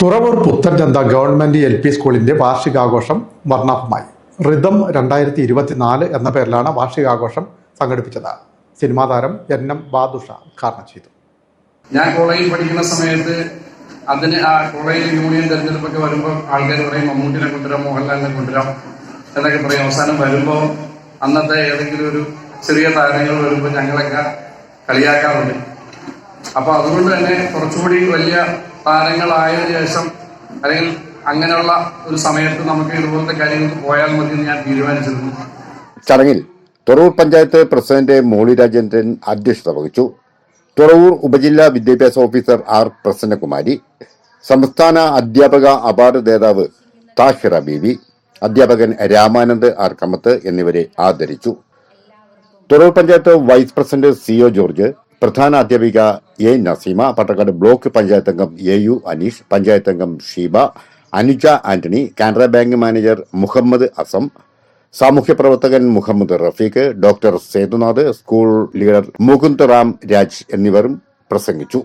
Thuravoor Puthenchantha government L P സ്കൂളിന്റെ വാർഷികാഘോഷം വർണാഭമായി. Rhythm രണ്ടായിരത്തി ഇരുപത്തിനാല് എന്ന പേരിലാണ് വാർഷികാഘോഷം സംഘടിപ്പിച്ചത്. സിനിമാ താരം എൻ എം ബാദുഷ ഉദ്ഘാടനം ചെയ്തു. ഞാൻ കോളേജിൽ പഠിക്കുന്ന സമയത്ത് അതിന് ആ കോളേജ് യൂണിയൻ തെരഞ്ഞെടുപ്പൊക്കെ വരുമ്പോൾ ആൾക്കാർ പറയും മമ്മൂട്ടിനെ കൊണ്ടുവരാം മോഹൻലാലിനെ കൊണ്ടുവരാം എന്നൊക്കെ പറയും. അവസാനം വരുമ്പോൾ അന്നത്തെ ഏതെങ്കിലും ഒരു ചെറിയ താരങ്ങൾ വരുമ്പോൾ ഞങ്ങളൊക്കെ കളിയാക്കാറുണ്ട്. അപ്പൊ അതുകൊണ്ട് തന്നെ കുറച്ചുകൂടി വലിയ താരങ്ങളായതിനു ശേഷം അല്ലെങ്കിൽ അങ്ങനെയുള്ള ഒരു സമയത്ത് നമുക്ക് ഇതുപോലത്തെ കാര്യങ്ങൾക്ക് പോയാൽ മതി എന്ന് ഞാൻ തീരുമാനിച്ചിരുന്നു. ചടങ്ങിൽ തുറവൂർ പഞ്ചായത്ത് പ്രസിഡന്റ് മോളി രാജേന്ദ്രൻ അധ്യക്ഷത വഹിച്ചു. തുറവൂർ ഉപജില്ലാ വിദ്യാഭ്യാസ ഓഫീസർ ആർ പ്രസന്നകുമാരി സംസ്ഥാന അധ്യാപക അവാർഡ് ജേതാവ് താഹിറ ബീവി അധ്യാപകൻ രാമാനന്ദ് ആർ കമ്മത്ത് എന്നിവരെ ആദരിച്ചു. Thuravoor panchayat vice president CO George പ്രധാന അധ്യാപിക എ നസീമ പട്ടക്കാട് ബ്ലോക്ക് പഞ്ചായത്ത് അംഗം എ യു അനീഷ് പഞ്ചായത്ത് അംഗം Sheeba Anuja Antony Canara bank manager Muhammad Azam സാമൂഹ്യ പ്രവർത്തകൻ Muhammad Rafeeq doctor Sethunath school leader Mukund Ram Raj എന്നിവരും പ്രസംഗിച്ചു.